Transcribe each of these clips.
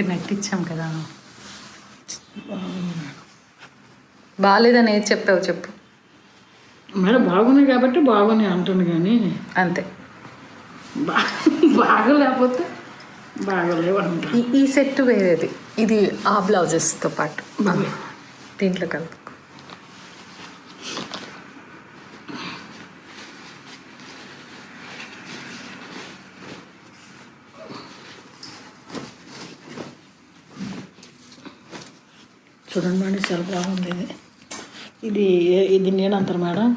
ఇక్కడ నెట్టిచ్చాం కదా. బాగాలేదని ఏది చెప్పావు చెప్పు. మేడం బాగున్నాయి కాబట్టి బాగున్నాయి అంటుంది కానీ అంతే. బాగలేకపోతే బాగలేవు అంట ఈ సెట్ వేరేది. ఇది ఆ బ్లౌజెస్తో పాటు. దీంట్లో కలుపు చూడండి మేడం చాలా బాగుంది ఇది. ఇది ఇది నేను అంటారు madam.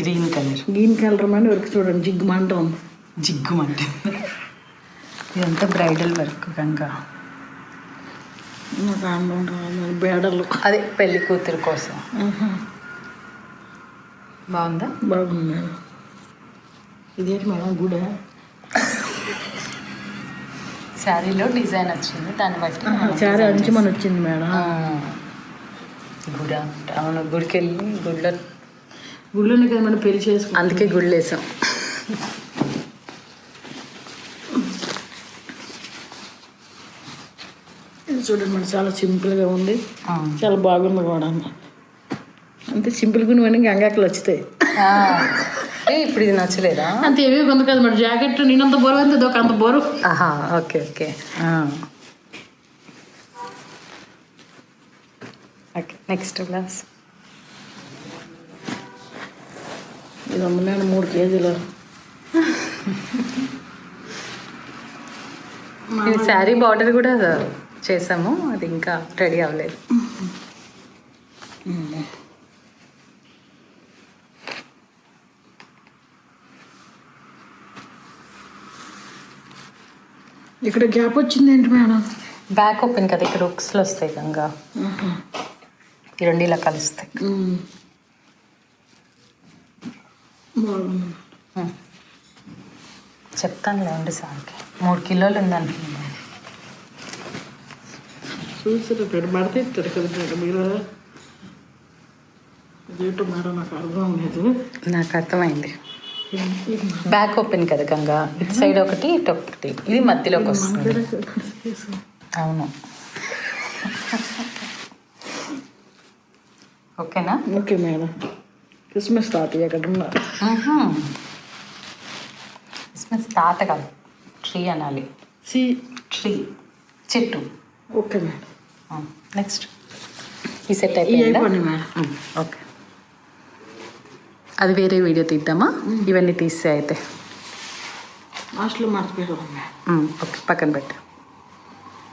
Green colour green colour madam వరకు చూడండి జిగ్గు మంట ఉంది. జిగ్గుమంటే. ఇదంతా బ్రైడల్ వర్క్ గంగా. నాకు అందం రాదు బేడలు. అదే పెళ్ళి కూతురు కోసం. బాగుందా? బాగుంది మేడం. ఇదేంటి మేడం గుడే? శారీలో డిజైన్ వచ్చింది దాన్ని బట్టి design అంచు మన వచ్చింది మేడం. గుడి అవును గుడికి వెళ్ళి గుడిలో గుళ్ళోనే కదా మనం పెళ్ళి చేసుకుంటాం. అందుకే గుళ్ళు వేసాం చూడండి మేడం చాలా సింపుల్గా ఉంది. చాలా బాగుంది కూడా అంతే సింపుల్గా ఉన్నవన్నీ గంగాకలు వచ్చుతాయి. ఇప్పుడు ఇది నచ్చలేదా? అంత ఏమీ ఉంది కదా మరి. జాకెట్ నేనంత బరువు అంత ఒక అంత బరువు. ఆహా okay okay. Okay next class ఇది ఉంది మేడం మూడు కేజీలు. ఇది శారీ బార్డర్ కూడా చేసాము. అది ఇంకా రెడీ అవ్వలేదు. ఇక్కడ గ్యాప్ వచ్చింది ఏంటి మేడం? బ్యాక్ ఓపెన్ కదా ఇక్కడ ఉక్స్లు వస్తాయి గంగా. ఈ రెండు ఇలా కలుస్తాయి. చెప్తాను లేండి సార్కి. మూడు కిలోలు ఉందనుకుందాం చూసారు ఇక్కడ పడితే ఇస్తారు కదా మేడం మీరు? మేడం నాకు అర్థం లేదు నాకు అర్థమైంది. బ్యాక్ ఓపెన్ కదా గంగా. ఇటు సైడ్ ఒకటి ఇటు ఒకటి. ఇది మధ్యలోకి వస్తుంది. అవును. ఓకేనా? Okay madam. క్రిస్మస్ తాత ఎక్కడ ఉన్నారు క్రిస్మస్ తాత కాదు. ట్రీ అనాలి. సి. ట్రీ. చెట్టు. Okay madam. నెక్స్ట్. ఈ సెట్ అయిపోయిందా? ఓకే. అది వేరే వీడియో తీద్దామా? ఇవన్నీ తీసే అయితే. లాస్ట్లో మర్చిపోయారు ఓకే పక్కన పెట్టు.